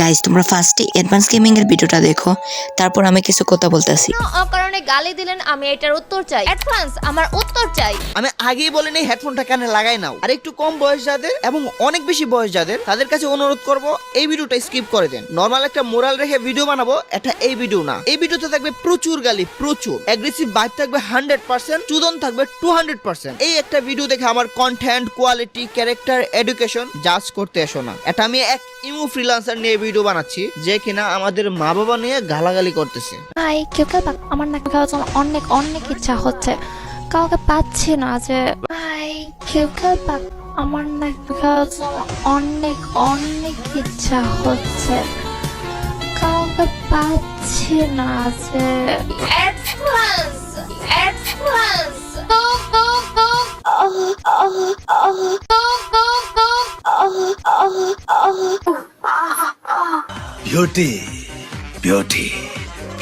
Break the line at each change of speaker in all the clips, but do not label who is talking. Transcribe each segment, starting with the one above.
Guys তোমরা ফার্স্টে advance gaming এর ভিডিওটা দেখো তারপর আমি কিছু কথা বলতেছি।
কেন অকারণে গালি দিলেন আমি এটার উত্তর চাই। অ্যাডভান্স আমার উত্তর চাই।
আমি আগেই বলিনি হেডফোনটা কানে লাগাই নাও। আর একটু কম বয়স যাদের এবং অনেক বেশি বয়স যাদের তাদের কাছে অনুরোধ করব এই ভিডিওটা স্কিপ করে দেন। নর্মাল একটা মোরাল রেখে ভিডিও বানাবো এটা এই ভিডিও না। এই ভিডিওতে থাকবে প্রচুর গালি প্রচুর। অ্যাগ্রেসিভ বাইক থাকবে হান্ড্রেড পার্সেন্ট চুদন থাকবে টু হান্ড্রেড পার্সেন্ট এই একটা ভিডিও দেখে আমার কন্টেন্ট কোয়ালিটি ক্যারেক্টার এডুকেশন জাজ করতে এসো না। এটা আমি এক ইমু ফ্রিলান্সার নিয়ে ভিডিও বানাচ্ছি যে কিনা আমাদের মা বাবা নিয়ে গালাগালি করতেছে।
ভাই কেউ কেউ আমার নাক খাওয়ার জন্য অনেক অনেক ইচ্ছা হচ্ছে। কাউকে পাচ্ছি না যে ভাই কেউ কেউ পাক- আমার নাক খাওয়ার জন্য অনেক অনেক ইচ্ছা হচ্ছে। কাউকে পাচ্ছি না যে
advance advance go go go
beauty beauty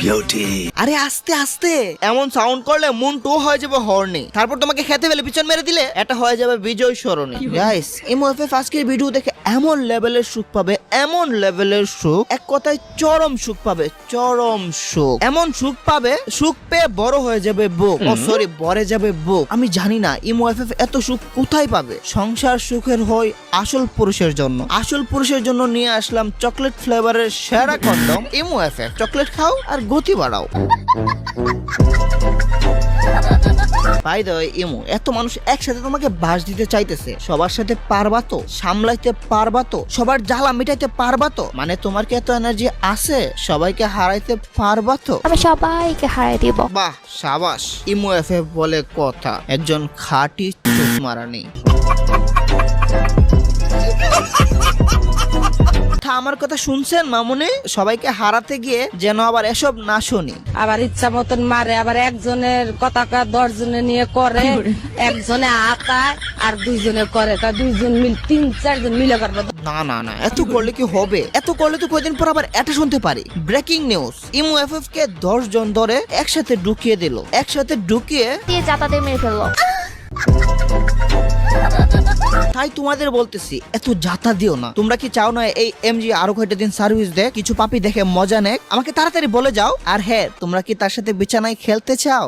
beauty
আরে আস্তে আস্তে। এমন সাউন্ড করলে মন টু হয়ে যাবে হর্নে তারপর তোমাকে খেতে ফেলে পিছন মেরে দিলে এটা হয়ে যাবে বিজয় সরণি। গাইস এমওএফএফ আজকের ভিডিও দেখে এমন লেভেলের সুখ পাবে এমন লেভেলের সুখ এক কথায় চরম সুখ পাবে চরম সুখ। এমন সুখ পাবে সুখ পেয়ে বড় হয়ে যাবে বুক ও সরি বড়ে যাবে বুক আমি জানি না এমওএফএফ এত সুখ কোথায় পাবে। সংসার সুখের হয় আসল পুরুষের জন্য। আসল পুরুষের জন্য নিয়ে আসলাম চকলেট ফ্লেভারের সেরা কন্ডম এমওএফএফ চকলেট খাও আর গতি বাড়াও। বাই দ্য ইমো এত মানুষ একসাথে তোমাকে বাস দিতে চাইতেছে। সবার সাথে পারবা তো? সামলাইতে পারবা তো? সবার জ্বালা মিটাইতে পারবা তো? মানে তোমার কি এত এনার্জি আছে? সবাইকে হারাইতে পারবা তো?
আমি সবাইকে হারাই দিব।
বাহ সাবাস। ইমো এফএফ বলে কথা। একজন খাঁটি মারানি কথা আমার কথা শুনছেন মামুনি? সবাইকে হারাতে গিয়ে যেন আবার এসব না শুনি।
আবার ইচ্ছা মতন মারে আবার একজনের কথা দশ জনে নিয়ে করে একজনে আতায় আর দুইজনে করে। তা দুইজন মিল তিন চারজন মিলে করবে।
না না না এত করলে কি হবে? এত করলে তো কয়দিন পর আবার এটা শুনতে পারি। ব্রেকিং নিউজ ইমু এফএফ কে দশ জন ধরে একসাথে ঢুকিয়ে দিল। একসাথে ঢুকিয়ে
দিয়ে যাতাতে মেরে ফেলল।
তাই তোমাদের বলতেছি, এত যাতা দিও না। তোমরা কি চাও না এই এমজি আরও কয়টা দিন সার্ভিস দেয়? কিছু পাপি দেখে মজা নেক। আমাকে তাড়াতাড়ি বলে যাও। আর হ্যাঁ তোমরা কি তার সাথে বিছানায় খেলতে চাও?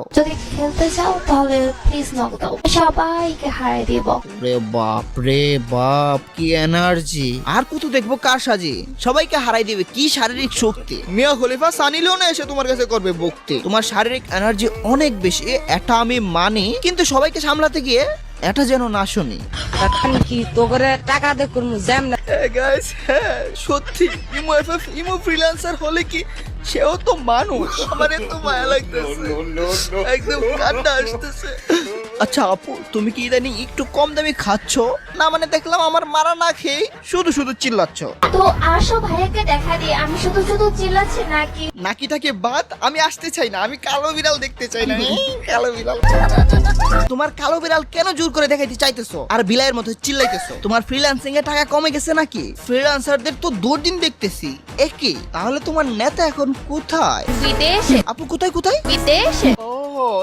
খেলতে চাও তাহলে প্লিজ নক দাও সবাইকে হারাই দিব।
রে বাপ রে বাপ কি এনার্জি আর কত দেখব কার সাজি? সবাইকে হারাই দিবে কি শারীরিক শক্তি? মিয়া খলিফা সানি লিওনে এসে তোমার কাছে করবে ভক্তি। তোমার শারীরিক এনার্জি অনেক বেশি এটা আমি মানি। কিন্তু সবাইকে সামলাতে গিয়ে এটা যেন না শুনি।
এখন কি তো করে টাকা দিয়ে করব জ্যাম না
গাইস হ্যাঁ সত্যি ইমো এফএফ ইমো ফ্রিল্যান্সার হলে কি সেও তো মানুষ। আমার এত মায়া লাগতেছে। একদম কান্না আসতেছে। আচ্ছা আপু তুমি কি ইদানিং একটু কম দামি খাচ্ছ? না মানে দেখলাম আমার মারা না খেয়ে শুধু শুধু চিল্লাচ্ছ।
তো আসো ভাইয়াকে দেখা দিয়ে আমি শুধু শুধু চিল্লাচ্ছি নাকি?
নাকিটাকে বাদ আমি আসতে চাই না আমি কালো বিড়াল দেখতে চাই না। কালো বিড়াল। তোমার কালো বিড়াল কেন জোর করে দেখাইতে চাইতেছো? আর বিলাইয়ের মতো চিল্লাইতেছো। তোমার ফ্রিল্যান্সিং এ টাকা কমে গেছে নাকি? ফ্রিল্যান্সারদের তো দুদিন দেখতেছি। একই তাহলে তোমার নেতা এখন কোথায়?
বিদেশে।
আপু কোথায় কোথায়?
বিদেশে।
ও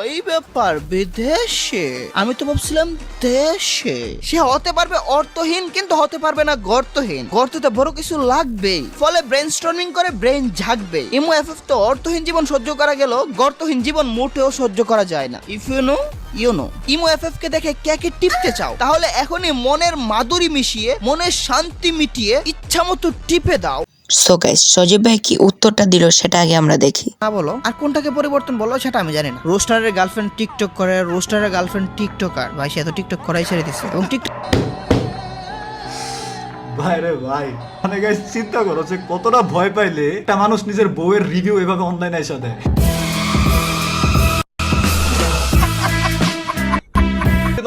এই ব্যাপার, বিদেশে? আমি তো ভাবছিলাম দেশে। সে হতে পারবে অর্থহীন, কিন্তু হতে পারবে না গর্তহীন। গর্ততে বড় কিছু লাগবেই। ফলে ব্রেন স্টর্মিং করে ব্রেন জাগবে ইমো এফএফ তো অর্থহীন জীবন সহ্য করা গেল গর্তহীন জীবন মোটেও সহ্য করা যায় না। If you know you know imo FF কে দেখে কে কে টিপতে চাও? তাহলে এখনই মনের মাধুরী মিশিয়ে, মনের শান্তি মিটিয়ে ইচ্ছা মতো টিপে দাও।
সো গাইস সজীব ভাই কি উত্তরটা দিল সেটা আগে আমরা দেখি।
না বলো। আর কোনটাকে পরিবর্তন বলো সেটা আমি জানি না। রোস্টারের গার্লফ্রেন্ড টিকটক করে রোস্টারের গার্লফ্রেন্ড টিকটকার। ভাই সে এত টিকটক করাই ছেড়ে দিচ্ছে এবং টিকটক
ভাই রে ভাই মানে গাইস চিন্তা করো যে কতটা ভয় পাইলে একটা মানুষ নিজের বউয়ের রিভিউ এভাবে অনলাইনে এসে দেয়।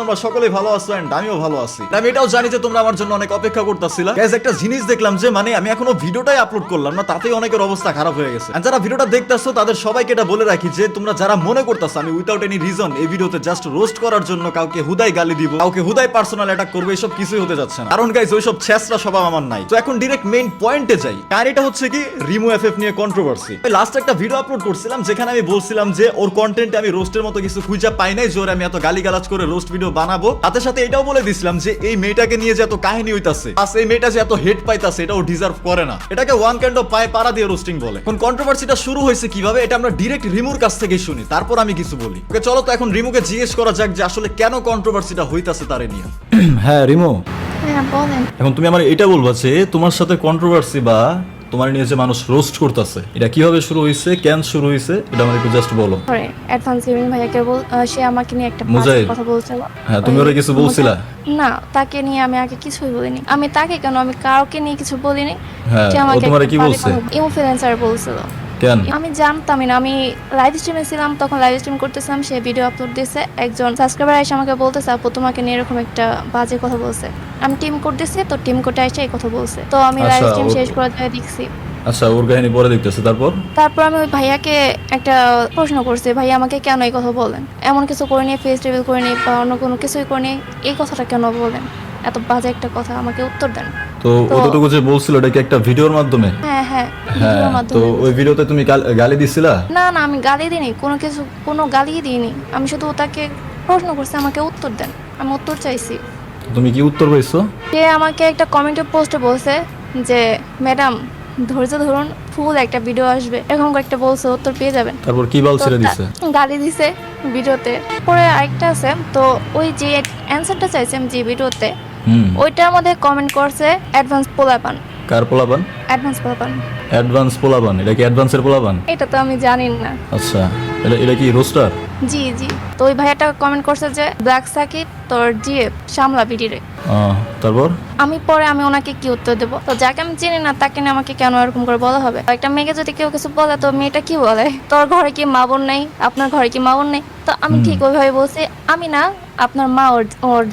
তোমরা সকলেই ভালো আছো এন্ড আমিও ভালো আছি। আমি এটাও জানি যে তোমরা আমার জন্য অনেক অপেক্ষা করতেছিলা। গাইস একটা জিনিস দেখলাম যে মানে আমি এখনও ভিডিওটাই আপলোড করলাম না, তাতেই অনেকের অবস্থা খারাপ হয়ে গেছে। যারা ভিডিওটা দেখতেছো, তাদের সবাইকে এটা বলে রাখি যে, তোমরা যারা মনে করতেছো আমি উইদাউট এনি রিজন এই ভিডিওতে জাস্ট রোস্ট করার জন্য কাউকে হুদাই গালি দিব, কাউকে হুদাই পার্সোনাল অ্যাটাক করবে, এসব কিছুই হতে যাচ্ছে না। কারণ গাইস ওইসব ছেসরা স্বভাব আমার নাই। তো এখন ডিরেক্ট মেইন পয়েন্টে যাই। কাহিনীটা হচ্ছে কি, রিমু এফএফ নিয়ে কন্ট্রোভার্সি লাস্ট একটা ভিডিও আপলোড করছিলাম, যেখানে আমি বলছিলাম যে, ওর কন্টেন্টে আমি রোস্টের মতো কিছু খুঁজে পাই নাই, জোরে আমি এত গালিগালাজ করে রোস্ট ভিডিও বানাবো। সাথে সাথে এটাও বলে দিছিলাম যে এই মেয়েটাকে নিয়ে যে এত কাহিনী হইতাছে আস এই মেয়েটা যে এত হেড পাইতাছে এটাও ডিজার্ভ করে না। এটাকে ওয়ান কাইন্ড অফ পায়ে পাড়া দিয়ে রোস্টিং বলে। এখন কন্ট্রোভার্সিটা শুরু হয়েছে কীভাবে এটা আমরা ডিরেক্ট রিমুর কাছ থেকে শুনি তারপর আমি কিছু বলি। ওকে চলো তো এখন রিমুকে জিজ্ঞেস করা যাক যে আসলে কেন কন্ট্রোভার্সিটা হইতাছে তারে নিয়ে? হ্যাঁ রিমু।
হ্যাঁ বলেন।
এখন তুমি আমার এটা বলবা যে তোমার সাথে কন্ট্রোভার্সি বা তোমার নিয়ে যে মানুষ রোস্ট করতেছে এটা কীভাবে শুরু হয়েছে কেন শুরু হয়েছে এটা আমার একটু জাস্ট বলো
পরে অ্যাডভান্স গেমিং ভাইয়া বল সে আমাকে নিয়ে একটা
মুজাহিদ।
কথা বলছিল
হ্যাঁ, তুমি ওরে কিছু বলছিলা?
না তাকে নিয়ে আমি আগে কিছুই বলিনি আমি তাকে কেন আমি কাউকে নিয়ে কিছু বলিনি
হ্যাঁ, ও
আমাকে
তোমারে কি বলছে?
ইনফ্লুয়েন্সার বলছিল
কেন?
আমি জানতামই না। আমি লাইভ স্ট্রিমে ছিলাম তখন লাইভ স্ট্রিম করতেছিলাম সে ভিডিও আপলোড দিয়েছে। একজন সাবস্ক্রাইবার এসে আমাকে বলতেছে আপু তোমাকে নিয়ে এরকম একটা বাজে কথা বলছে। আমি টিম করতেছি তো টিম কোটে এসে এই কথা বলছে। তো আমি লাইভ
আচ্ছা,
স্ট্রিম শেষ করে দিয়ে দেখছি।
আচ্ছা ওর কাহিনী পরে দেখতেছে তারপর?
তারপর আমি ওই ভাইয়াকে একটা প্রশ্ন করছি ভাইয়া আমাকে কেন এই কথা বলেন? এমন কিছু করে নিয়ে ফেস রিভিল করে নিয়ে বা অন্য কোনো কিছুই করে নিয়ে এই কথাটা কেন বলেন? এত বাজে একটা কথা আমাকে উত্তর দেন।
তো অতটুকু যে বলছিল এটা কি একটা ভিডিওর মাধ্যমে?
হ্যাঁ হ্যাঁ
হ্যাঁ তো ওই ভিডিওতে তুমি গালি দিছিলা?
না না আমি গালি দিইনি কোনো কিছু কোনো গালিই দিইনি। আমি শুধু প্রশ্ন করছি আমাকে উত্তর দেন। আমি উত্তর চাইছি।
তুমি কি উত্তর পাইছো?
সে আমাকে একটা কমেন্টে পোস্টে বলছে যে ম্যাডাম ধৈর্য ধরুন ফুল একটা ভিডিও আসবে। এরকম একটা বলছে উত্তর পেয়ে যাবেন।
তারপর কি বাল ছেড়ে দিছে?
গালি দিছে ভিডিওতে। পরে আরেকটা আছে তো ওই যে অ্যান্সারটা চাইছে আমি যে ভিডিওতে ওইটার মধ্যে কমেন্ট করছে অ্যাডভান্স পোলাপান।
কার পোলাপান?
অ্যাডভান্স পোলাপান।
অ্যাডভান্স পোলাপান এটা কি অ্যাডভান্সের পোলাপান?
এটা তো আমি জানি না।
আচ্ছা এটা এটা কি রোস্টার
জি জি। তো ওই ভাইয়াটা কমেন্ট করছে যে ব্ল্যাক সাকিব তোর জিএফ সামলা বিডিরে।
তারপর?
আমি পরে আমি ওনাকে কি উত্তর দেবো? তো যাকে আমি চিনি না তাকে না আমাকে কেন এরকম করে বলা হবে? একটা মেয়েকে যদি কেউ কিছু বলে তো মেয়েটা কি বলে? তোর ঘরে কি মা বোন নেই? আপনার ঘরে কি মা বোন নেই? তো আমি ঠিক ওইভাবে বলছি আমি না আপনার মা ওর ওর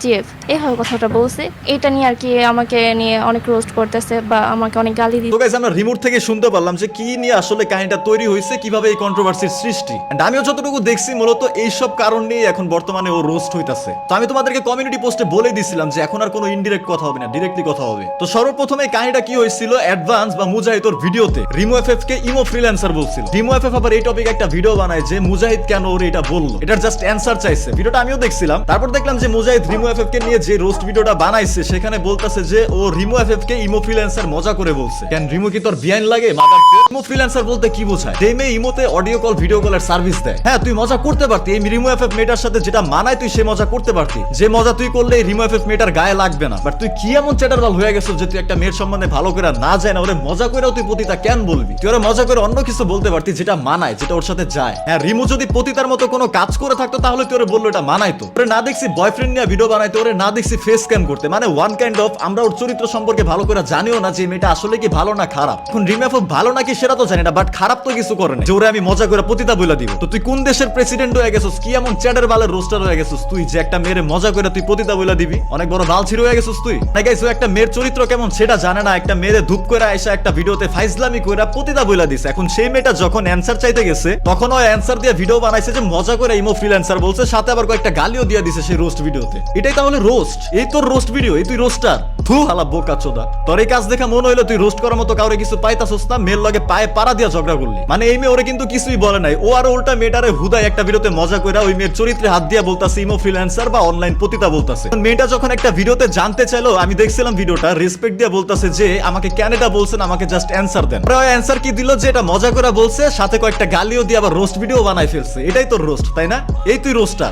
এইভাবে কথাটা বলছে। এটা নিয়ে আর কি আমাকে নিয়ে অনেক রোস্ট করতেছে বা আমাকে অনেক গালি দিচ্ছে তো
গাইস আমরা রিমোট থেকে শুনতে পারলাম যে কি নিয়ে আসলে কাহিনীটা তৈরি হয়েছে, কীভাবে এই কন্ট্রোভার্সির সৃষ্টি। And আমিও যতটুকু দেখছি, মূলত এইসব কারণ নিয়ে এখন বর্তমানে ও রোস্ট হইতাছে। তো আমি তোমাদেরকে কমিউনিটি পোস্টে বলে দিছিলাম যে এখন আর কোনো ইনডিরেক্ট কথা হবে না ডিরেক্টলি কথা হবে। তো সর্বপ্রথমে কাহিনীটা কি হয়েছিল? অ্যাডভান্স বা মুজাহিদ ওর ভিডিওতে। রিমো এফএফ কে ইমো ফ্রিল্যান্সার বলছিল। রিমো এফএফ আবার এই টপিক একটা ভিডিও বানায় যে মুজাহিদ কেন ওর এটা বলল। এটার জাস্ট অ্যান্সার চাইছে। ভিডিওটা আমিও দেখছিলাম। তারপর দেখলাম যে মুজাহিদ রিমো এফএফ কে নিয়ে যে রোস্ট ভিডিওটা বানাইছে সেখানে বলতেছে যে ও রিমো এফএফ কে ইমো ফ্রিল্যান্সার মজা করে বলছে। কেন রিমো কি তোর বিয়াইন লাগে? মাদার ইমো ফ্রিল্যান্সার বলতে কি বোঝায়? মেয়ে ইমোতে অডিও কল ভিডিও কলের সার্ভিস দেয়। হ্যাঁ তুই মজা করতে পারতি। এই রিমো এফএফ মেটার সাথে যেটা মানায় তুই সে মজা করতে পারতি। যে মজা তুই করলে এই রিমো এফএফ মেটার গায়ে লাগবে না। বাট তুই কি এমন চ্যাটারবাল হয়ে গেছো যে তুই একটা মেয়ের সম্বন্ধে ভালো করে না যায় না ওরে মজা করেও তুই পতিতা কেন বলবি? তুই ওরে মজা করে অন্য কিছু বলতে পারতি যেটা মানায় যেটা ওর সাথে যায়। হ্যাঁ রিমু যদি পতিতার মতো কোনো কাজ করে থাকতো তাহলে তুই ওরে বলল এটা মানায় তো। না দেখছি বয়ফ্রেন্ড নিয়ে ভিডিও বানাইতে, ওরে না দেখছি ফেস স্ক্যান করতে। মানে ওয়ান কাইন্ড অফ আমরা ওর চরিত্র সম্পর্কে ভালো করে জানিও না যে মেয়েটা আসলে কি ভালো না খারাপ। এখন রিমেফ ভালো নাকি সেটা তো জানি না বাট খারাপ তো কিছু করে না ওরে আমি মজা করে পতিতা বলে দিব। তো তুই কোন দেশের প্রেসিডেন্ট হয়ে গেছিস? কি এমন চ্যাটার বালের রোস্টার হয়ে গেছিস তুই যে একটা মেয়ের মজা করে তুই পতিতা বলে দিবি? অনেক বড় বালছির হয়ে গেছিস তুই? না গাইস একটা মেয়ের চরিত্র কেমন সেটা জানে না, একটা মেয়েরে ধূপ করে এসে একটা ভিডিওতে ফাইজলামি করে পতিতা বলে দিছে। এখন সেই মেয়েটা যখন অ্যান্সার চাইতে গেছে, তখন ও অ্যান্সার দিয়ে ভিডিও বানাইছে যে মজা করে ইমো ফ্রিল্যান্সার বলছে, সাথে আবার কয়েকটা গালিও দিয়ে সেই রোস্ট ভিডিওতে এটাই তাহলে রোস্ট এই তোর রোস্ট ভিডিও এই তুই রোস্টার থু হালা বোকা চোদা। তোর এই কাজ মনে তুই রোস্ট করার মতো কাউরে কিছু পাইতাছস না লগে পায়ে পাড়া দিয়া ঝগড়া করলি। মানে এই মেয়ে ওরে কিন্তু কিছুই বলে নাই। ও আর উল্টা মেয়েটারে হুদায় একটা ভিডিওতে মজা কইরা ওই মেয়ের চরিত্রে হাত দিয়া বলতাছে, ইমো ফ্রিল্যান্সার বা অনলাইন পতিতা বলতাছে। মেয়েটা যখন একটা ভিডিওতে জানতে চাইলো, আমি দেখছিলাম ভিডিওটা রেসপেক্ট দিয়া বলতাছে যে, আমাকে এটা বলছেন আমাকে জাস্ট অ্যান্সার দেন। অ্যান্সার কি দিল যে, এটা মজা করে বলছে, সাথে কয়েকটা গালিও দিয়ে আবার রোস্ট ভিডিও বানাই ফেলছে। এটাই তোর রোস্ট তাই না? এই তুই রোস্টার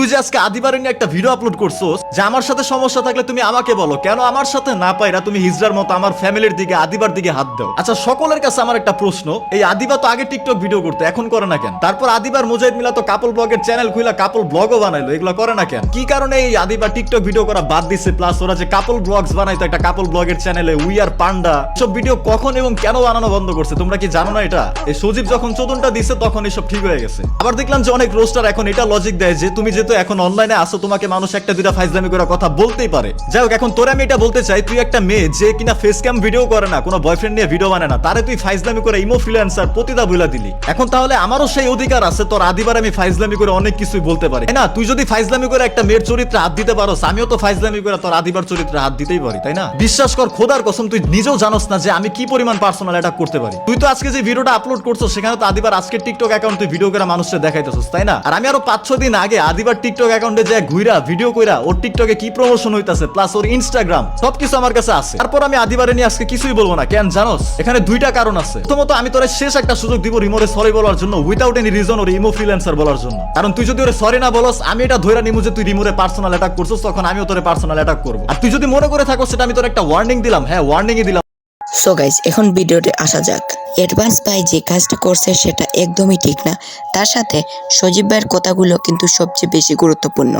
তুই যে আজকে আদিবারে নিয়ে একটা ভিডিও আপলোড করছোস, যে আমার সাথে সমস্যা থাকলে তুমি আমাকে বলো। কেন আমার সাথে না পাইরা তুমি হিজড়ার মতো আমার ফ্যামিলির দিকে, আদিবার দিকে হাত দাও? আচ্ছা সকলের কাছে আমার একটা প্রশ্ন। এই আদিবা তো আগে টিকটক ভিডিও করতে, এখন করে না কেন? তারপর আদিবার মুজাহিদ মিলা তো কাপল ব্লগের চ্যানেল খুইলা কাপল ব্লগও বানাইলো, এগুলো করে না কেন? কি কারণে এই আদিবা টিকটক ভিডিও করা বাদ দিছে? প্লাস ওরা যে কাপল ব্লগস বানাইতো, একটা কাপল ব্লগের চ্যানেলে উই আর পান্ডা সব ভিডিও কখন এবং কেন বানানো বন্ধ করছে, তোমরা কি জানো না এটা? এই সজীব যখন চোদনটা দিছে, তখন এসব ঠিক হয়ে গেছে। আবার দেখলাম যে অনেক রোস্টার এখন এটা লজিক দেয় যে, তুমি যেহেতু যেহেতু এখন অনলাইনে আসো, তোমাকে মানুষ একটা দুইটা ফাইজলামি করে কথা বলতেই পারে। যাই হোক, এখন তোরে আমি এটা বলতে চাই, তুই একটা মেয়ে যে কিনা ফেস ক্যাম ভিডিও করে না, কোনো বয়ফ্রেন্ড নিয়ে ভিডিও বানায় না, তারে তুই ফাইজলামি করে ইমো ফ্রিল্যান্সার পতিতা বইলা দিলি। এখন তাহলে আমারও সেই অধিকার আছে, তোর আদিবার আমি ফাইজলামি করে অনেক কিছুই বলতে পারি। না, তুই যদি ফাইজলামি করে একটা মেয়ের চরিত্রে হাত দিতে পারো আমিও তো ফাইজলামি করে তোর আদিবার চরিত্রে হাত দিতেই পারি, তাই না? বিশ্বাস কর, খোদার কসম, তুই নিজেও জানোস না যে আমি কি পরিমাণ পার্সোনাল অ্যাটাক করতে পারি। তুই তো আজকে যে ভিডিওটা আপলোড করছ সেখানে তো আদিবার আজকে টিকটক অ্যাকাউন্ট তুই ভিডিও করে মানুষের দেখাইতেছিস, তাই না? আর আমি আরও পাঁচ ছ দিন আগে আদিবার টিকটক অ্যাকাউন্টে যে ঘুরা ভিডিও কইরা, ওর টিকটকে কি প্রমোশন হইতাছে প্লাস ওর ইনস্টাগ্রাম সবকিছু আমার কাছে আছে। তারপর আমি আদিবারে নিয়ে আজকে কিছুই বলব না, কেন জানোস? এখানে দুইটা কারণ আছে। প্রথমত, আমি তোর শেষ একটা সুযোগ দিব রিমোরে সরি বলার জন্য উইদাউট এনি রিজন ওর ইমো ফ্রিল্যান্সার বলার জন্য। কারণ তুই যদি ওরে সরি না বলস, আমি এটা ধরে নিমু যে তুই রিমোরে পার্সোনাল অ্যাটাক করছিস, তখন আমিও তোরে পার্সোনাল অ্যাটাক করব। আর তুই যদি মনে করে থাকো সেটা আমি তোর একটা ওয়ার্নিং দিলাম। হ্যাঁ ওয়ার্নিংই দিলাম।
সো গাইজ এখন ভিডিওতে আসা যাক। অ্যাডভান্স ভাই যে কাজটা করছে সেটা একদমই ঠিক না। তার সাথে সজীব ভাইয়ের কথাগুলো কিন্তু সবচেয়ে বেশি গুরুত্বপূর্ণ।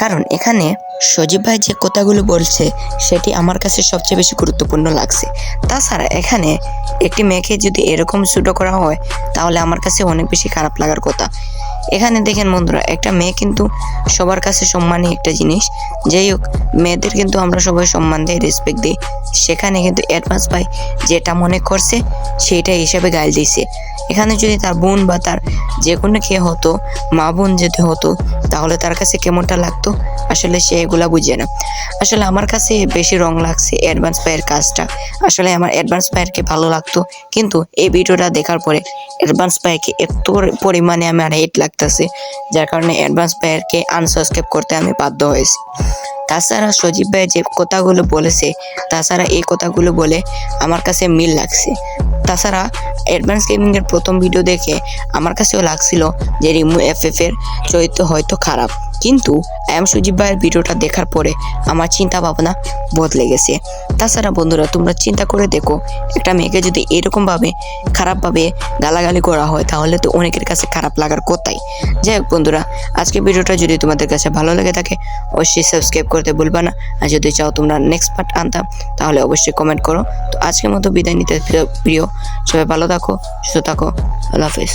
কারণ এখানে সজীব ভাই যে কথাগুলো বলছে, সেটি আমার কাছে সবচেয়ে বেশি গুরুত্বপূর্ণ লাগছে। তাছাড়া এখানে একটি মেয়েকে যদি এরকম শুটো করা হয়, তাহলে আমার কাছে অনেক বেশি খারাপ লাগার কথা। এখানে দেখেন বন্ধুরা, একটা মেয়ে কিন্তু সবার কাছে সম্মানই একটা জিনিস। যাই হোক, মেয়েদের কিন্তু আমরা সবাই সম্মান দিই রেসপেক্ট দিই। সেখানে কিন্তু অ্যাডভান্স ভাই যেটা মনে করছে, সেইটা হিসাবে গাইল দিছে এখানে যদি তার বোন বা তার যে কোনো কে হতো, মা বোন যদি হতো, তাহলে তার কাছে কেমনটা লাগতো? আসলে সে এগুলা বুঝে না। আসলে আমার কাছে বেশি রং লাগছে অ্যাডভান্স পায়ের কাজটা। আসলে আমার অ্যাডভান্স পায়েরকে ভালো লাগতো, কিন্তু এই ভিডিওটা দেখার পরে অ্যাডভান্স পায়েকে এত পরিমাণে আমার হেট লাগতেছে, যার কারণে অ্যাডভান্স পায়েরকে আনসাবস্ক্রাইব করতে আমি বাধ্য হয়েছি। তাছাড়া সজীব ভাই যে কথাগুলো বলেছে, তাছাড়া এই কথাগুলো বলে আমার কাছে মিল লাগছে। তাছাড়া অ্যাডভান্স গেমিংয়ের প্রথম ভিডিও দেখে আমার কাছেও লাগছিল যে রিমু এফ এর চরিত্র হয়তো খারাপ। কিন্তু এম সুজিব ভাইয়ের ভিডিওটা দেখার পরে আমার চিন্তা ভাবনা বদলে গেছে। তাছাড়া বন্ধুরা, তোমরা চিন্তা করে দেখো, একটা মেয়েকে যদি এরকমভাবে খারাপভাবে গালাগালি করা হয়, তাহলে তো অনেকের কাছে খারাপ লাগার কথাই। যাই হোক বন্ধুরা আজকে ভিডিওটা যদি তোমাদের কাছে ভালো লেগে থাকে, অবশ্যই সাবস্ক্রাইব করতে ভুলবা না। আর যদি চাও তোমরা নেক্সট পার্ট আনতাম তাহলে অবশ্যই কমেন্ট করো। তো আজকের মতো বিদায় নিতে প্রিয়, সবাই ভালো থাকো, সুস্থ থাকো। আল্লাহ হাফিজ।